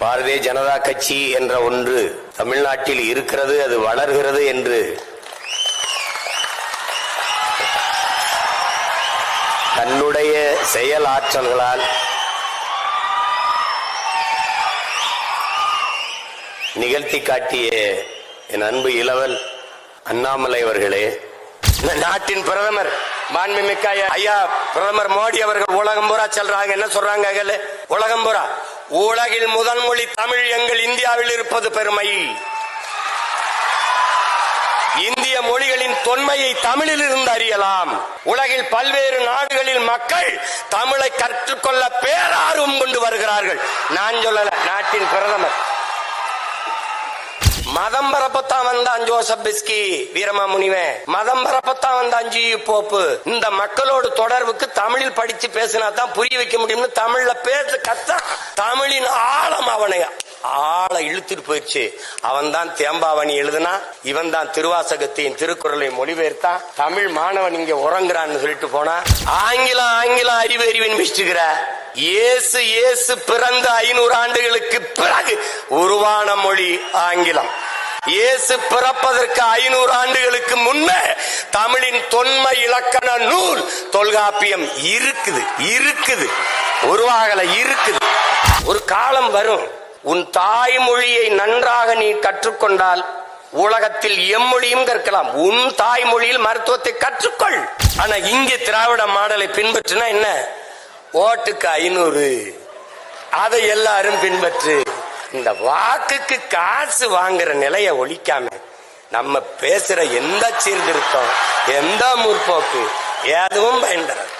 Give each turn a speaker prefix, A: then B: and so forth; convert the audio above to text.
A: பாரதிய ஜனதா கட்சி என்ற ஒன்று தமிழ்நாட்டில் இருக்கிறது அது வளர்கிறது என்று. தன்னுடைய செயல் ஆற்றல்களால் நிகழ்த்தி காட்டிய என் அன்பு இளவல் அண்ணாமலை அவர்களே இந்த நாட்டின் பிரதமர் மாண்புமிக்க ஐயா- பிரதமர் மோடி அவர்கள் உலகம் பூரா செல்றாங்க. என்ன சொல்றாங்க அகல? உலகம் பூரா. உலகில் முதல் மொழி தமிழ் எங்கள் இந்தியாவில் இருப்பது பெருமை. இந்திய மொழிகளின் தொன்மையை தமிழில் இருந்து அறியலாம். உலகில் பல்வேறு நாடுகளில் மக்கள் தமிழை கற்றுக்கொள்ள பேரார்வம் கொண்டு வருகிறார்கள். நான் சொல்லல நாட்டின் பிரதமர். மதம் பரப்பத்தான் வந்தான் ஜோசப் பிஸ்கி வீரமா முனிவன் மதம் பரப்பத்தான் வந்தான் ஜி. போப்பு. இந்த மக்களோட தொடர்புக்கு தமிழில் படிச்சு பேசினா தான் புரிய வைக்க முடியும்னு தமிழ்ல பேச கத்த. தமிழின் ஆழம் அவனையா ஆளை இழுத்துட்டு போயிடுச்சு. அவன் தான் தேம்பாவணி எழுதுனா இவன் தான் திருவாசகத்தையும் திருக்குறளை மொழிபெயர்த்தான் தமிழ் மாணவன் இங்க உறங்குறான்னு சொல்லிட்டு போனா ஆங்கிலம் ஆங்கிலம் அறிவு அறிவின் மிஸ்டுகிற இயேசு இயேசு பிறந்த ஐநூறு ஆண்டுகளுக்கு பிறகு உருவான மொழி ஆங்கிலம். இயேசு பிறப்பதற்கு ஐநூறு ஆண்டுகளுக்கு முன்னே தமிழின் தொன்மை இலக்கண நூல் தொல்காப்பியம் இருக்குது இருக்குது உருவாகல இருக்குது. ஒரு காலம் வரும் உன் தாய்மொழியை நன்றாக நீ கற்றுக்கொண்டால் உலகத்தில் எம்மொழியும் கற்கலாம். உன் தாய்மொழியில் மருத்துவத்தை கற்றுக்கொள். ஆனா இங்கே திராவிட மாடலை பின்பற்றினா என்ன? ஓட்டுக்கு ஐநூறு. அதை எல்லாரும் பின்பற்று. இந்த வாக்குக்கு காசு வாங்குற நிலையை ஒழிக்காம நம்ம பேசுற எந்த சீர்திருத்தம் எந்த முற்போக்கு எதுவும் பயன்படாது.